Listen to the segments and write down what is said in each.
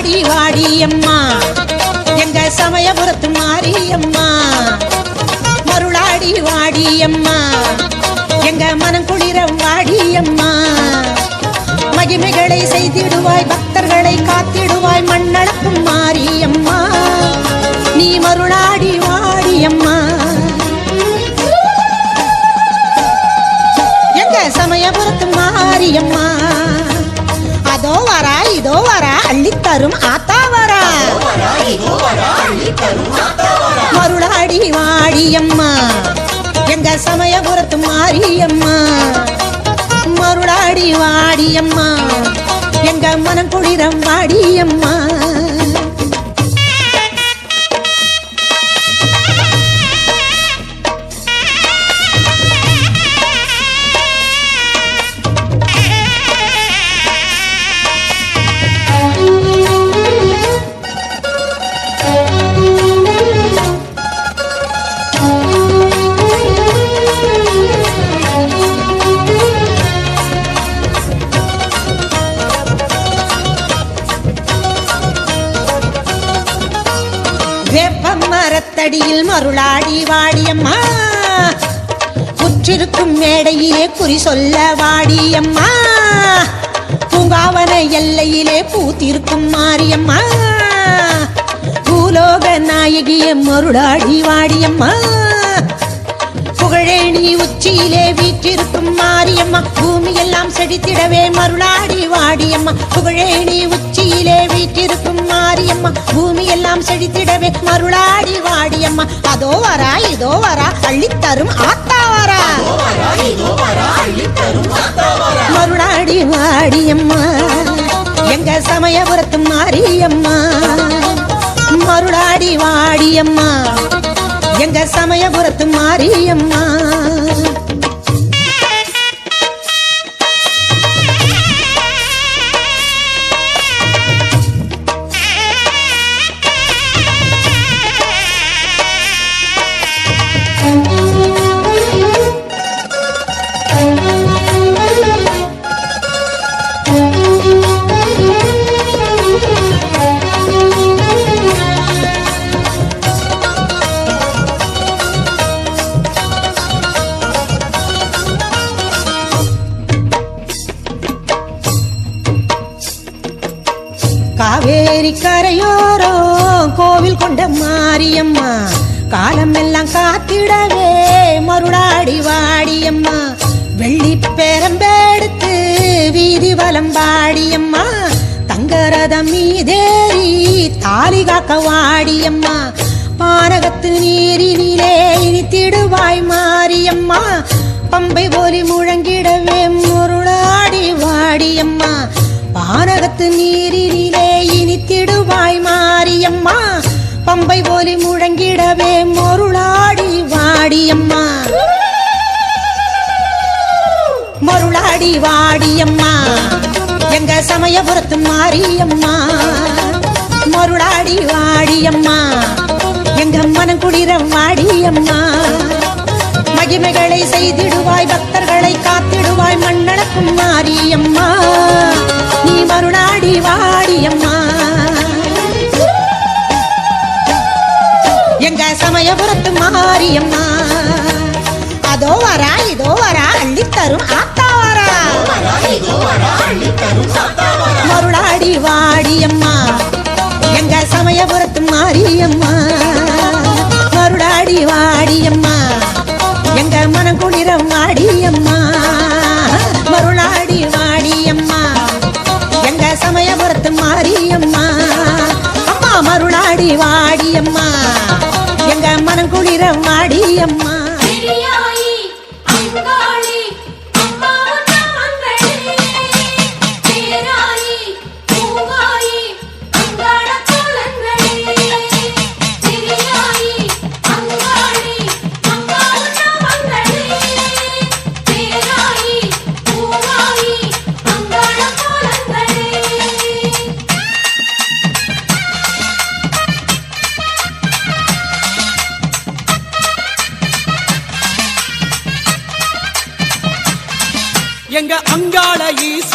வாடி வாடி அம்மா. எங்க சமயபுரத்து மாரியம்மா. மருளாடி வாடி அம்மா. எங்க மனம் குளிர வாடி அம்மா. மகிமைகளை செய்திடுவாய் பக்தர்களை காத்திடுவாய் மண்ணளக்கும் மாரியம்மா. நீ மருளாடி வாடியம்மா எங்க சமயபுரத்து மாரியம்மா. அதோ வரா இதோ வரா அள்ளி தரும் ஆத்தா வரா. மருளாடி வாடியம்மா எங்க சமயபுரத்து மாரியம்மா. மருளாடி வாடியம்மா எங்க மனம் குளிரம் வாடியம்மா வேப்ப மரத்தடியில் மருளாடி வாடியம்மா. உற்றிருக்கும் மேடையிலே குறி சொல்ல வாடியம்மா. பூங்காவன எல்லையிலே பூத்திருக்கும் மாரியம்மா. பூலோக நாயகிய மருளாடி வாடியம்மா. புகழேணி உச்சியிலே வீற்றிருக்கும் மாரியம்மா. பூமியெல்லாம் செடித்திடவே மருளாடி வாடியம்மா. புகழேணி உச்சியிலே வீ எல்லாம் செழித்திடவே மருளாடி வாடியம்மா. அதோ வரா இதோ வரா அள்ளித்தரும் ஆத்தா வரா. மருளாடி வாடியம்மா எங்க சமயபுரத்து மாரியம்மா. மருளாடி வாடியம்மா எங்க சமயபுரத்து மாரியம்மா. மாரியம்மா காலம் எல்லாம் காத்திடவே மருளாடி வாடியம்மா. வெள்ளி பேரம்பெடுத்து வீதி வலம் பாடியம்மா தங்கரதம் மீதேறி தாலி காக்க வாடியம்மா. பானகத்து நீரினிலே இனித்திடுவாய் மாரியம்மா. பம்பை போலி முழங்கிடவே முருளாடி வாடியம்மா. பானகத்து நீரினிலே இனித்திடுவாய் மாரியம்மா. பம்பை போலி முழங்கிடவே மொருளாடி வாடியம்மா. மொருளாடி வாடியம்மா. எங்க சமயபுரத்து மாரியம்மா. மொருளாடி வாடியம்மா. எங்க மனம் குளிர வாடியம்மா. மகிமைகளை செய்திடுவாய் பக்தர்களை காத்திடுவாய் மண்ணளக்கும் மாரியம்மா. நீ மருளாடி வாடியம்மா. எங்க சமயபுரத்து மாரியம்மா. அதோ வரா இதோ வரா அள்ளி தரும் ஆத்தா வரா. மருளாடி வாடியம்மா. எங்க சமயபுரத்து மாரியம்மா. மருளாடி வாடி மனம் குளிர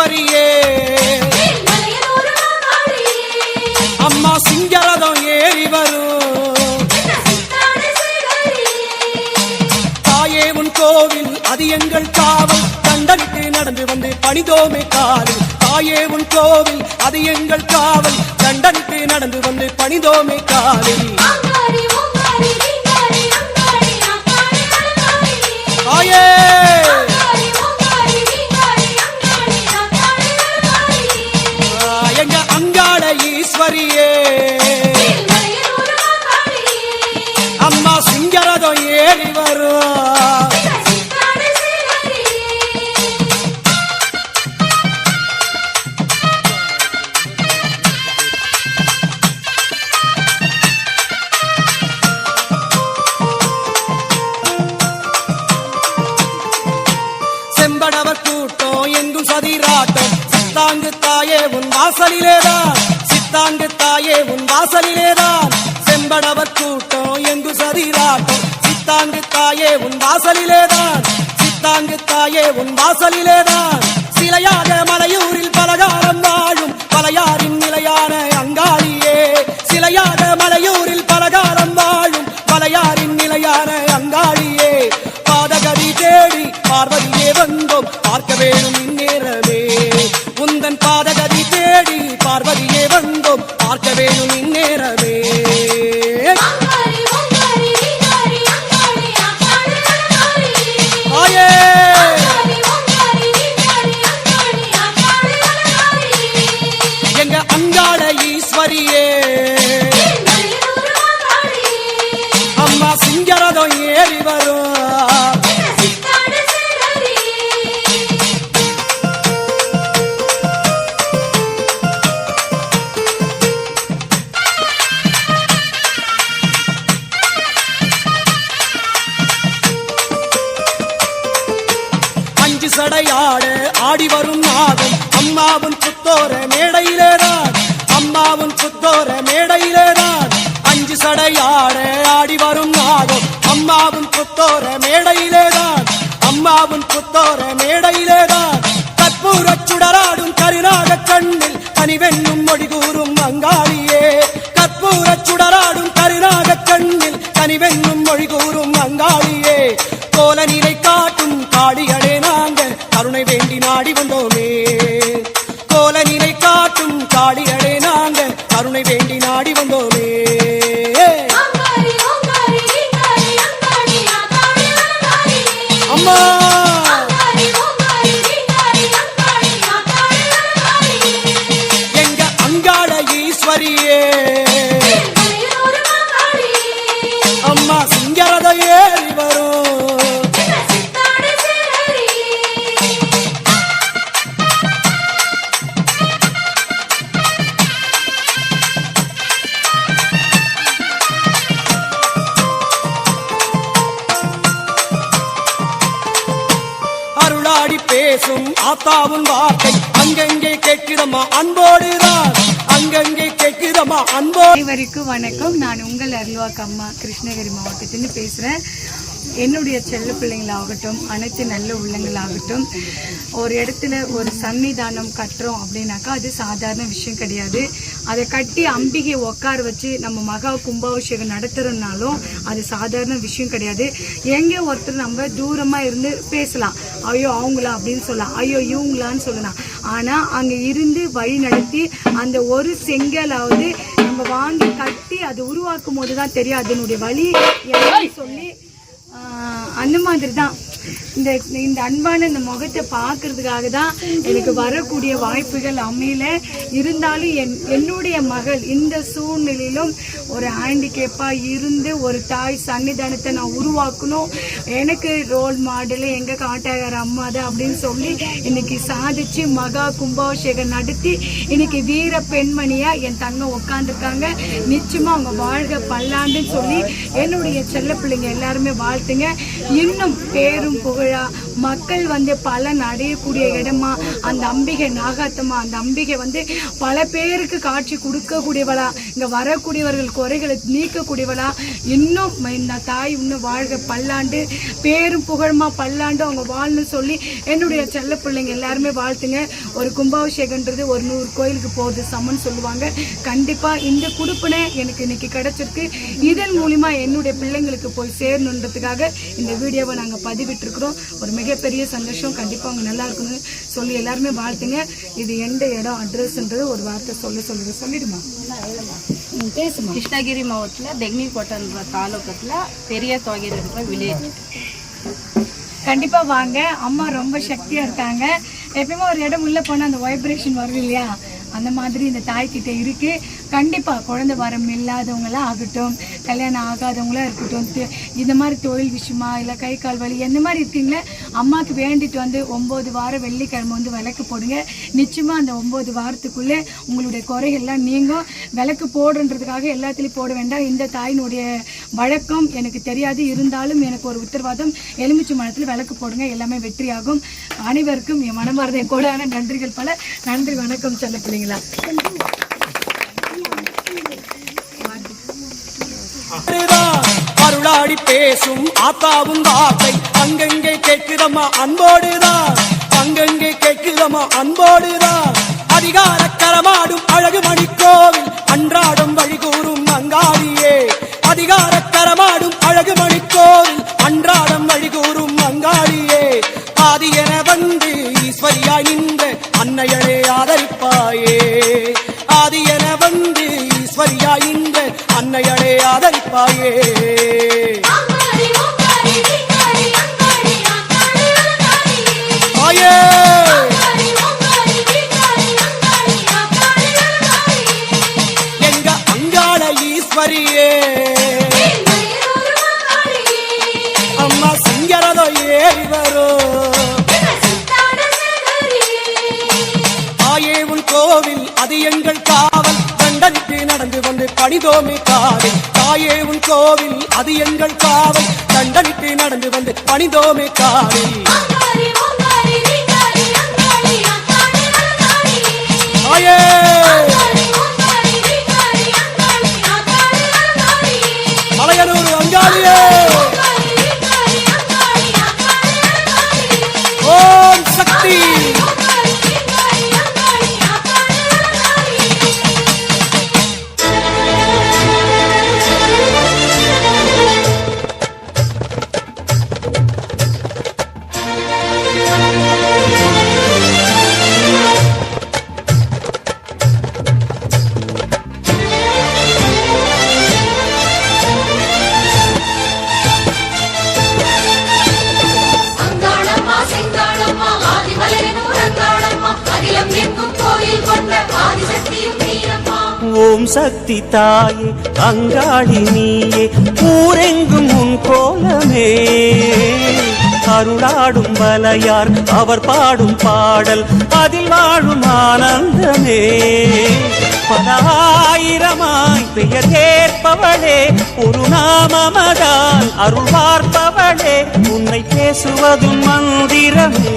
நாவரியே அம்மா சிங்கரதம் ஏறி வரும். தாயே உன் கோவில் அது எங்கள் காவல். தண்டனிட்டு நடந்து வந்து பணிதோமே காவல். தாயே உன் கோவில் அது எங்கள் காவல். தண்டனிட்டு நடந்து வந்து பணிதோமே காவல். சித்தாங்கு தாயே உன் வாசலிலேதான். சித்தாங்கு தாயே உன் வாசலிலேதான். செம்படவர் கூட்டம் எங்கு சதிராட்டம் சித்தாங்கு தாயே உன் வாசலிலேதான். சித்தாங்கு தாயே உன் வாசலிலேதான். சிலையாக மலையூரில் பலகாரம் வாழும் பலையாரின் நிலையான அங்காளியே. சிலையாக மலையூரில் பலகாரம் வாழும் பலையாரின் நிலையான அங்காளியே. பாதகதி தேடி பார்வதியே வந்தோம். பார்க்க வேண்டும் அம்மாவும் புத்தோர மேடையிலேதான் கற்பூரச் சுடராடும் கருநாக கண்ணில் கனிவென்னும் மொழி பேசும் வார்த்தை அங்கங்கே கேட்கிறமா? அன்போடுதான். அங்கங்கே கேட்கிறமா? அன்போ அனைவருக்கும் வணக்கம். நான் உங்கள் அருள்வாக்கு அம்மா கிருஷ்ணகிரி மாவட்டத்திலிருந்து பேசுகிறேன் என்னுடைய செல்ல பிள்ளைங்களாகட்டும் அனைத்து நல்ல உள்ளங்களாகட்டும் ஒரு இடத்துல ஒரு சன்னிதானம் கட்டுறோம் அப்படின்னாக்கா அது சாதாரண விஷயம் கிடையாது. அதை கட்டி அம்பிகை உட்கார வச்சு நம்ம மகா கும்பாபிஷேகம் நடத்துறதுனாலும் அது சாதாரண விஷயம் கிடையாது. எங்கே ஒருத்தர் நம்ம தூரமாக இருந்து பேசலாம். ஐயோ அவங்களா அப்படின்னு சொல்லலாம். ஐயோ இவங்களான்னு சொல்லலாம். ஆனால் அங்கே இருந்து வழி நடத்தி அந்த ஒரு செங்கலாவது நம்ம வாங்கி கட்டி அதை உருவாக்கும் போது தான் தெரியும். அதனுடைய வழி சொல்லி அந்த மாதிரி தான் இந்த இந்த அன்பான இந்த முகத்தை பார்க்கறதுக்காக தான் எனக்கு வரக்கூடிய வாய்ப்புகள் அமையல. இருந்தாலும் என் என்னுடைய மகள் இந்த சூழ்நிலையிலும் ஒரு ஹேண்டிகேப்பாக இருந்து ஒரு தாய் சன்னிதானத்தை நான் உருவாக்கணும். எனக்கு ரோல் மாடலு எங்க காட்டாகார அம்மா தான் அப்படின்னு சொல்லி இன்னைக்கு சாதிச்சு மகா கும்பாபிஷேகம் நடத்தி இன்னைக்கு வீர பெண்மணியா என் தங்க உட்காந்துருக்காங்க நிச்சயமா அவங்க வாழ்க பல்லாண்டுன்னு சொல்லி என்னுடைய செல்ல பிள்ளைங்க எல்லாருமே வாழ்த்துங்க. இன்னும் பேரும் புகழா. மக்கள் வந்து பலன் அடையக்கூடிய இடமா அந்த அம்பிகை நாகாத்தம்மா அந்த அம்பிகை வந்து பல பேருக்கு காட்சி கொடுக்கக்கூடியவளா. இங்க வரக்கூடியவர்கள் குறைகளை நீக்கக்கூடியவளா. இன்னும் இந்த தாய் இன்னும் வாழ்க பல்லாண்டு பேரும் புகழ்மா பல்லாண்டு அவங்க வாழணும்னு சொல்லி என்னுடைய செல்ல பிள்ளைங்க எல்லாருமே வாழ்த்துங்க. ஒரு கும்பாபிஷேகன்றது ஒரு நூறு கோயிலுக்கு போகுது சமன் சொல்லுவாங்க. கண்டிப்பா இந்த குடுப்பினை எனக்கு இன்னைக்கு கிடைச்சிருக்கு. இதன் மூலியமா என்னுடைய பிள்ளைங்களுக்கு போய் சேரணுன்றதுக்காக இந்த வீடியோவை நாங்க பதிவிட்டு பண்ணிட்டு இருக்கிறோம் ஒரு மிகப்பெரிய சந்தோஷம். கண்டிப்பா அவங்க நல்லா இருக்கணும்னு சொல்லி எல்லாருமே வாழ்த்துங்க. இது எந்த இடம் அட்ரஸ்ன்றது ஒரு வார்த்தை சொல்ல சொல்லுங்க. சொல்லிடுமா? பேசுமா? கிருஷ்ணகிரி மாவட்டத்தில் தெக்னிக்கோட்டைன்ற தாலுக்கத்தில் பெரிய தொகைன்ற வில்லேஜ். கண்டிப்பா வாங்க. அம்மா ரொம்ப சக்தியா இருக்காங்க. எப்பயுமே ஒரு இடம் உள்ள போனா அந்த வைப்ரேஷன் வரும் இல்லையா? அந்த மாதிரி இந்த தாய்கிட்ட இருக்கு. கண்டிப்பா குழந்தை வரம் இல்லாதவங்களா ஆகட்டும். கல்யாணம் ஆகாதவங்களாக இருக்கட்டும் இந்த மாதிரி தொழில் விஷயமா இல்லை கை கால் வலி எந்த மாதிரி இருக்கீங்களே? அம்மாவுக்கு வேண்டிட்டு வந்து ஒம்பது வாரம் வெள்ளிக்கிழமை வந்து விளக்கு போடுங்க. நிச்சயமாக அந்த ஒம்பது வாரத்துக்குள்ளே உங்களுடைய குறைகள்லாம் நீங்கும். விளக்கு போடுன்றதுக்காக எல்லாத்துலேயும் போட வேண்டாம். இந்த தாயினுடைய வழக்கம் எனக்கு தெரியாது. இருந்தாலும் எனக்கு ஒரு உத்தரவாதம். எலுமிச்சை மரத்தில் விளக்கு போடுங்க. எல்லாமே வெற்றியாகும். அனைவருக்கும் என் மனமார்ந்த கோடான நன்றிகள் பல. நன்றி வணக்கம் செல்ல பிள்ளைங்களா கொண்டாடி பேசும் ஆத்தாவும் தாத்தை. அங்கங்கே கேட்குதம்மா? அன்போடுதான். அங்கங்கே கேட்குதம்மா? அன்போடுதான். அதிகார கரமாடும் அழகு மணிக்கோவில் அன்றாடம் வழி கூறும் அங்காளியே அதிகார கரமாடும் அழகு மணிக்கோவில் அன்றாடம் வழி கூறும் அங்காளியே பாதி என வந்து ஈஸ்வரியாய் நின்ற அன்னையளே ஆதரிப்பாயே. அன்னையளே அடையாதரிப்பாயே வந்து பணிதோமே காவல் தாயே உன் கோவில் அது எங்கள் காவல். தண்டனிட்டு நடந்து வந்து பணிதோமே காவை ஓம் சக்தி தாயே அங்காளி நீயே ஊரெங்கும் உன் கோலமே. அருளாடும் வலையார் அவர் பாடும் பாடல் அதில் வாழும் ஆனந்தமே. பல ஆயிரமாய் பெயர் கேட்பவளே ஒரு நாமமதால் அருள் பார்ப்பவளே உன்னை பேசுவதும் மந்திரமே.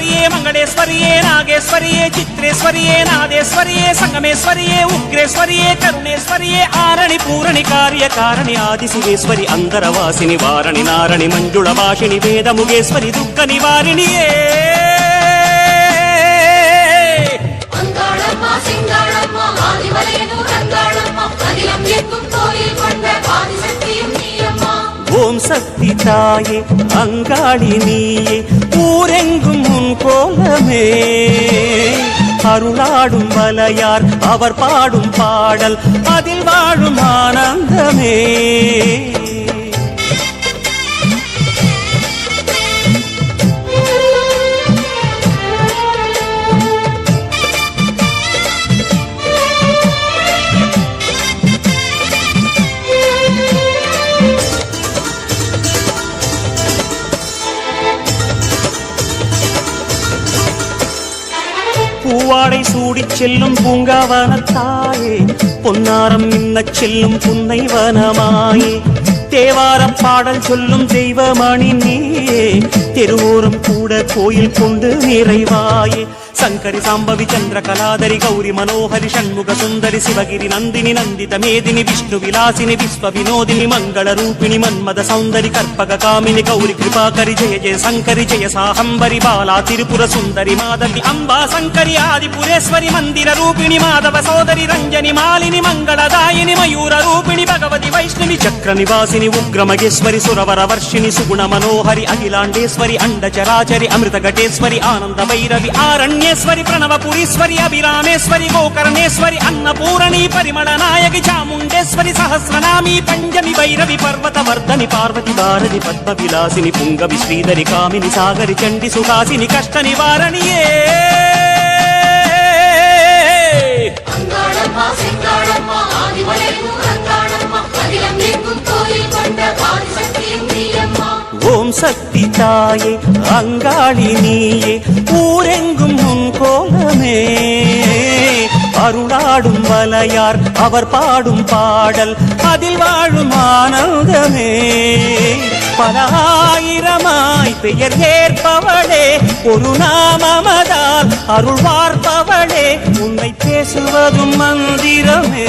மங்களேஸ்வரியே நாகேஸ்வரியே சித்ரேஸ்வரியே நாதேஸ்வரியே சங்கமேஸ்வரியே உக்ரேஸ்வரியே கருணேஸ்வரியே ஆரணி பூரணி காரிய காரணி ஆதிசிவேஸ்வரி அந்தரவாசினி வாரணி நாரணி மஞ்சுள பாஷினி வேதமுகேஸ்வரி துக்க நிவாரிணியே ஓம் சக்தி தாயே அங்காளி நீயே ஊரெங்கும் உன் கோலமே. அருளாடும் வலையார் அவர் பாடும் பாடல் அதில் வாழும் ஆனந்தமே. பூவாடை சூடி செல்லும் பூங்காவனத்தாயே பொன்னாரம் மின்னச் செல்லும் புன்னை வனமாயே தேவாரம் பாடல் சொல்லும் தெய்வமணி நீயே தெருவோரம் கூட கோயில் கொண்டு நிறைவாயே. సంకరి సాంబవి చంద్ర చంద్రకళాదరి గౌరి మనోహరి షణ్ముఖ సుందరి శివగిరి నందిని నందిత మేదిని విష్ణు విలాసిని విశ్వ వినోదిని మంగళ రూపిణి మన్మద సౌందరి కర్పక కామిని గౌరి కృపాకరి జయ జయ శంకరి జయ సాహంబరి బాలా తిరుపుర సుందరి మాధవి అంబా శంకరి ఆదిపురేశ్వరి మందిర రూపిణి మాధవ సోదరి రంజని మాలిని మంగళదాయిని మయూర రూపిణి భగవతి వైష్ణవి చక్ర నివాసిని ఉగ్రమగేశ్వరి సురవర వర్షిణి సుగుణ మనోహరి అఖిలాండేశ్వరి అండచరాచరి అమృత ఘటేశ్వరి ఆనంద భైరవి ఆరణ్య ஆனந்த பைரவி ஆரண்யேஸ்வரி பிரணவபுரீஸ்வரி அபிராமேஸ்வரி கோகர்ணேஸ்வரி அன்னபூரணி పరిమళ నాయకి చాముండేశ్వరి సహస్రనామి పంచమి భైరవి పర్వత వర్ధని పార్వతి భారతి పద్మ విలాసిని పుంగవి శ్రీధరి కామిని సాగరి చండి సుహాసిని కష్ట నివారణియే அங்காளம்மா சிங்காளம்மா ஆதிமலையனூர் அங்காளம்மா அகிலம் எங்கும் கோயில் கொண்ட ஆதிசக்தியும் நீயம்மா ஓம் சக்தி தாயே அங்காளி நீயே ஊரெங்கும் உன் கோலமே அருளாடும் வலையார் அவர் பாடும் பாடல் அதில் வாழும் ஆனந்தமே. பல ஆயிரமாய் பெயர் ஏற்பவளே ஒரு நாமமதால் அருள் பார்ப்பவளே உன்னை பேசுவதும் மந்திரமே.